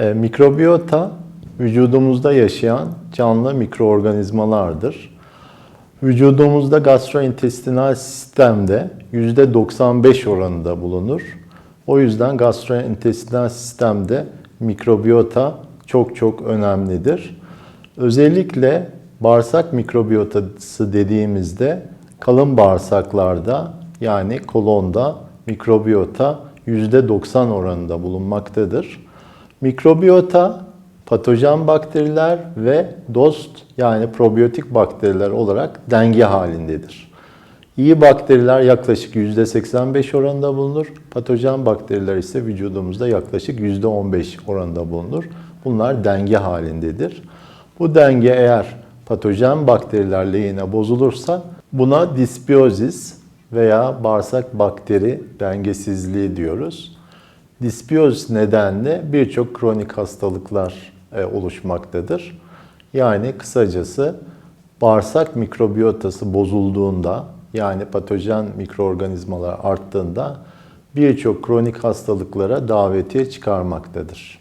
E, mikrobiyota vücudumuzda yaşayan canlı mikroorganizmalardır. Vücudumuzda gastrointestinal sistemde %95 oranında bulunur. O yüzden gastrointestinal sistemde mikrobiyota çok çok önemlidir. Özellikle bağırsak mikrobiyotası dediğimizde kalın bağırsaklarda yani kolonda mikrobiyota %90 oranında bulunmaktadır. Mikrobiyota patojen bakteriler ve dost yani probiyotik bakteriler olarak denge halindedir. İyi bakteriler yaklaşık %85 oranında bulunur. Patojen bakteriler ise vücudumuzda yaklaşık %15 oranında bulunur. Bunlar denge halindedir. Bu denge eğer patojen bakteriler lehine bozulursa buna disbiyozis veya bağırsak bakteri dengesizliği diyoruz. Disbiyozis nedenle birçok kronik hastalıklar e, oluşmaktadır. Yani kısacası bağırsak mikrobiyotası bozulduğunda yani patojen mikroorganizmalar arttığında birçok kronik hastalıklara davetiye çıkarmaktadır.